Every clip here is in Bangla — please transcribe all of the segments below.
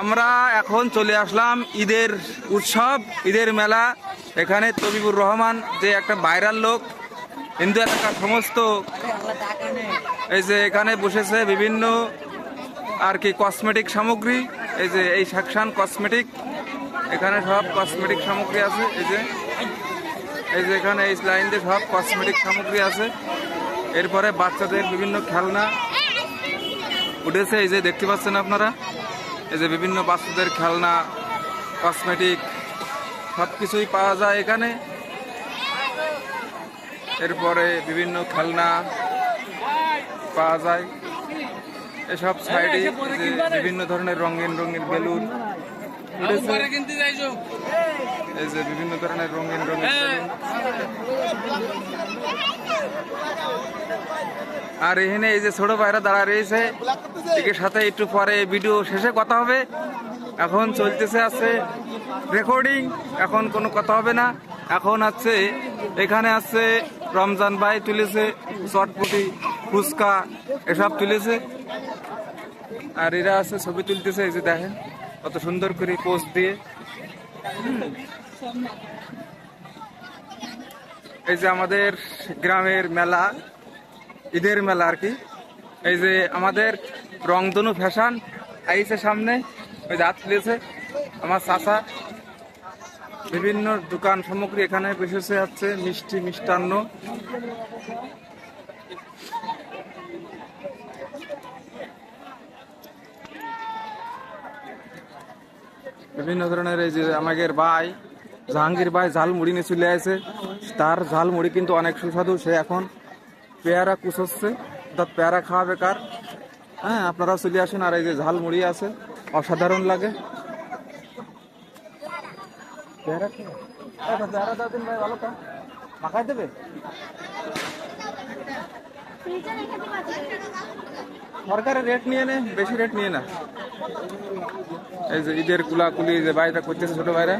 আমরা এখন চলে আসলাম ঈদের উৎসব, ঈদের মেলা। এখানে তবিবুর রহমান যে একটা ভাইরাল লোক, হিন্দু এলাকার সমস্ত এই যে এখানে বসেছে বিভিন্ন আর কি কসমেটিক সামগ্রী, এই যে এই সেকশন কসমেটিক এখানে সব কসমেটিক সামগ্রী আছে, এই যে। এই যে এখানে এই লাইন দিয়ে সব কসমেটিক সামগ্রী আছে। এরপরে বাচ্চাদের বিভিন্ন খেলনা উঠেছে, এই যে দেখতে পাচ্ছেন আপনারা। এই যে বিভিন্ন বাচ্চাদের খেলনা কসমেটিক সব কিছুই পাওয়া যায় এখানে। এরপরে বিভিন্ন খেলনা পাওয়া যায়। এসব সাইডে বিভিন্ন ধরনের রঙিন রঙিন বেলুন এই যে বিভিন্ন ধরনের রঙিন রঙিন বেলুন। আর এখানে এই যে ছোট ভাইরা দাঁড়া রয়েছে। একে সাথে একটু পরে ভিডিও শেষে কথা হবে। এখন চলতেছে আছে রেকর্ডিং এখন কোনো কথা হবে না। এখন আছে, এখানে আছে রমজান ভাই তুলেছে, চটপটি, ফুচকা, এসব তুলেছে। আর এরা আছে, ছবি তুলতেছে, এই যে দেখেন, কত সুন্দর করে পোস্ট দিয়ে। এই যে আমাদের গ্রামের মেলা, ঈদের মেলা আর কি। এই যে আমাদের রংধনু ফ্যাশন আইসে সামনে, ওই যে হাত আমার চাচা। বিভিন্ন দোকান সামগ্রী এখানে বসেছে আছে, মিষ্টি মিষ্টান্ন। বিভিন্ন ধরনের এই যে আমাদের ভাই জাহাঙ্গীর ভাই ঝাল মুড়ি নিয়ে চলে আসে। তার ঝাল মুড়ি কিন্তু অনেক সুস্বাদু, সে এখন পেয়ারা কুচোচ্ছে অর্থাৎ পেয়ারা খাওয়া বেকার। হ্যাঁ আপনারা চলে আসেন, আর এই যে ঝাল মুড়ি আছে, অসাধারণ লাগে। পেয়ারা দেবে? সরকারের রেট নিয়ে নে বেশি রেট নিয়ে না। এই যে ঈদের কুলাকুলি যে বাইরা করতেছে ছোট ভাইরা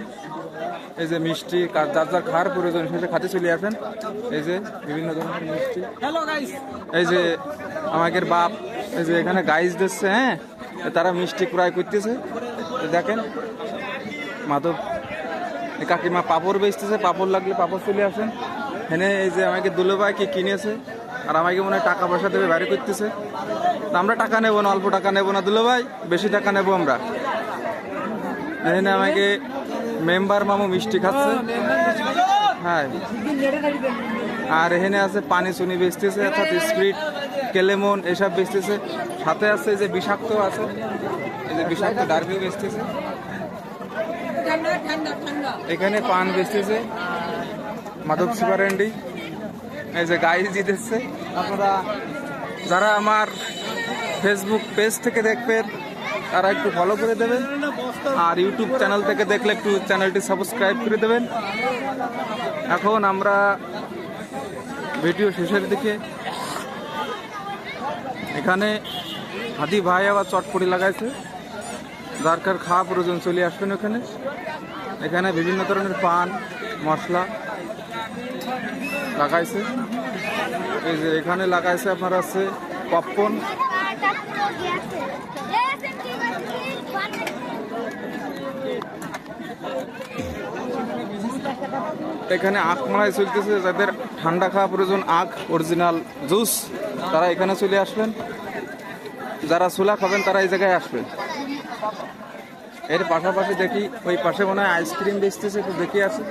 এই যে মিষ্টি কার যার যার খাওয়ার প্রয়োজন সেটা খাতে চলে আসেন। এই যে বিভিন্ন ধরনের মিষ্টি। এই যে আমাদের বাপ এই যে এখানে গাইজ দিচ্ছে হ্যাঁ? তারা মিষ্টি ক্রয় করতেছে। দেখেন মাধব কাকিমা পাপড় বেচতেছে পাপড় লাগলে পাপড় চলে আসেন। এখানে এই যে আমাকে দুলোভাই কি কিনেছে। আর আমাকে মনে হয় টাকা পয়সা দেবে বাইরে করতেছে। আমরা টাকা নেব না, অল্প টাকা নেব না। দুলোভাই বেশি টাকা নেব আমরা। এখানে আমাকে মেম্বার মামু মিষ্টি খাচ্ছে। হ্যাঁ। আর এখানে আছে পানি চুনি বেচতেছে, অর্থাৎ স্প্রিট, কেলেমন এসব বেচতেছে। সাথে আছে যে বিষাক্ত আছে, এই যে বিষাক্ত ডার্বিও বেচতেছে। এখানে পান বেচতেছে। মাধব সুপারেন্ডি এই যে গাইজ জিতেছে। আপনারা যারা আমার ফেসবুক পেজ থেকে দেখবেন, তারা একটু ফলো করে দেবেন। আর ইউটিউব চ্যানেল থেকে দেখলে একটু চ্যানেলটি সাবস্ক্রাইব করে দেবেন। এখন আমরা ভিডিও শেষের দিকে। এখানে হাদি ভাই আবার চটপটি লাগাইছে। যার কার খাওয়া প্রয়োজন চলে আসবেন ওখানে। এখানে বিভিন্ন ধরনের পান, মশলা। লাগাইছে। এই যে এখানে লাগাইছে আপনার আছে পপকর্ন। এখানে আখ মারাই চলতেছে, যাদের ঠান্ডা খাওয়া প্রয়োজন, আখ অরিজিনাল জুস তারা এখানে চলে আসবেন। যারা ছোলা খাবেন, তারা এই জায়গায় আসবেন। এর পাশাপাশি দেখি, ওই পাশে মনে হয় আইসক্রিম বেচতেছে, একটু দেখি আছে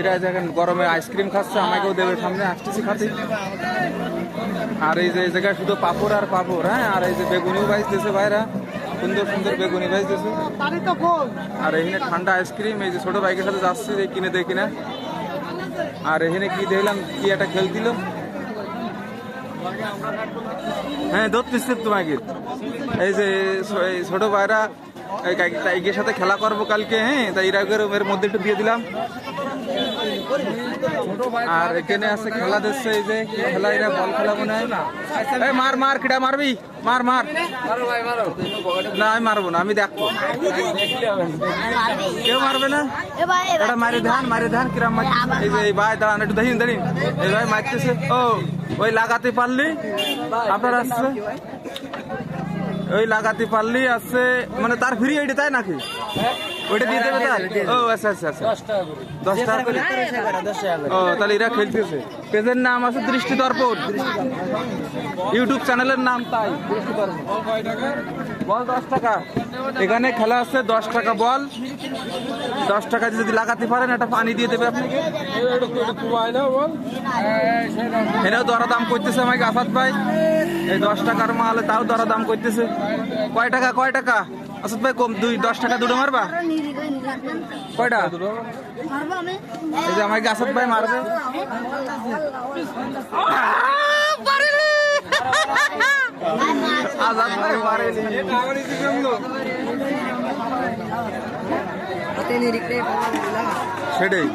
এরা দেখেন গরমে আইসক্রিম খাচ্ছে, আমাকেও দেবে সামনে, আসতেছি খাতে। আর এই যে এই জায়গায় শুধু পাপড় আর পাপড় হ্যাঁ? আর এই যে বেগুনিও বাইজতেছে ভাইরা। সুন্দর সুন্দর বেগুনি বাইজতেছে আর এখানে ঠান্ডা আইসক্রিম, এই যে ছোট বাইকের সাথে যাচ্ছি, এই কিনে দেখি না। আর এখানে কি দেখলাম, কি একটা খেল দিল? হ্যাঁ ধরতেছে তোমাকে। এই যে ছোট ভাইরা তাইকের সাথে খেলা করব কালকে হ্যাঁ? তাই এর মধ্যে একটু দিয়ে দিলাম। আর এখানে আছে খেলা দিচ্ছে এই যে খেলা এরা বল খেলা হয়। এই মার মার কিটা মারবি? মার মার। না, আমি মারবো না, আমি দেখব। কেউ মারবে না? এটা মারি ধান মারি ধান, কিরাম মারি। এই যে ভাই, দাঁড়ান, একটু দেখি দাঁড়িন এই ভাই মারতেছে। ও, ওই লাগাতে পারলি? আপনার আসছে? ওই লাগাতে পারলি আছে মানে তার ফ্রি ওইটা তাই নাকি? ওইটা দিয়ে দেবে ও আচ্ছা আচ্ছা আচ্ছা। দশ টাকা করে। ও তাহলে এরা খেলতেছে। পেজের নাম আছে দৃষ্টি দর্পণ। ইউটিউব চ্যানেলের নাম তাই। দৃষ্টি দর্পণ। বল দশ টাকা। এখানে খেলা আছে দশ টাকা বল। দশ টাকা যদি লাগাতে পারেন একটা পানি দিয়ে দেবে আপনাকে এটাও দরা দাম করতেছে আমাকে আসাদ ভাই। এই দশ টাকার মাল তাও দরা দাম করতেছে। কয় টাকা কয় টাকা? আসাদ ভাই, কম দুই, দশ টাকা দুটো মারবা? কয়টা? এই যে আমাকে আসাদ ভাই মারবে। সেটাই।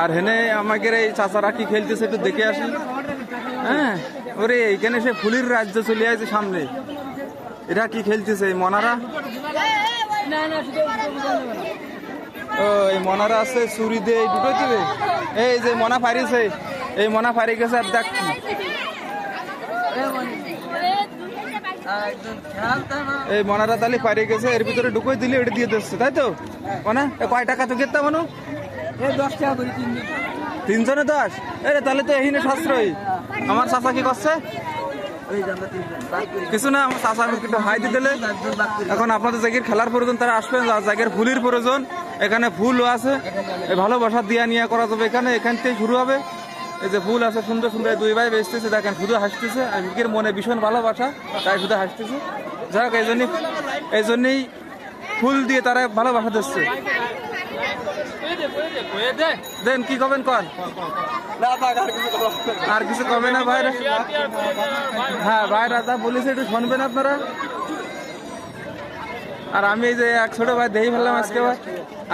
আর হেনে আমাকে এই চাচারা কি খেলতেছে একটু দেখে আসি। হ্যাঁ ওরে, এইখানে সে ফুলির রাজ্য চলে আছে সামনে। এরা কি খেলতেছে? এই মনারা? ও এই মনারা আছে চুরি দিয়ে এই দুটো দিবে এই যে মনা ফারিছে, এই মনা ফারি গেছে আর দেখ এই মনারা তালি পারিয়ে গেছে, এর ভিতরে ঢুকোই দিলে এটা দিয়ে দিচ্ছে, তাই তো? মানে কয় টাকা তো কেতা মানু? তিনজনে দশ? এরে তাহলে তো এহিনে সাশ্রয়ী। আমার চাচা কি করছে? কিছু না, আমার আমি একটু হাই দিলে। এখন আপনাদের জায়গার খেলার প্রয়োজন, তারা আসবেন জায়গার ফুলের প্রয়োজন। এখানে ফুলও আছে। ভালোবাসা দিয়া নিয়ে করা যাবে। এখানে এখান থেকে শুরু হবে। এই যে ফুল আছে, সুন্দর সুন্দর দুই ভাই বেচতেছে, দেখেন শুধু হাসতেছে। আজকের মনে ভীষণ ভালোবাসা, তাই শুধু হাসতেছে। যাই হোক, এই জন্যই এই জন্যই ফুল দিয়ে তারা ভালোবাসা দিচ্ছে। দেন, কি কবেন কর আর কিছু কবে না ভাইরা হ্যাঁ ভাই, রাজা বলেছে একটু শুনবেন আপনারা। আর আমি এই যে এক ছোট ভাই দেই ফেললাম আজকে, ভাই।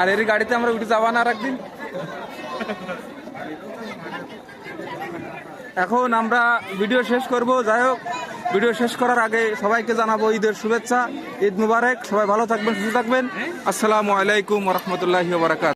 আর এর গাড়িতে আমরা উঠে যাবা না আর একদিন। এখন আমরা ভিডিও শেষ করব। যাই হোক, ভিডিও শেষ করার আগে সবাইকে জানাব ঈদের শুভেচ্ছা। ঈদ মুবারক। সবাই ভালো থাকবেন, সুস্থ থাকবেন। আসসালামু আলাইকুম রহমতুল্লাহ বারাকাত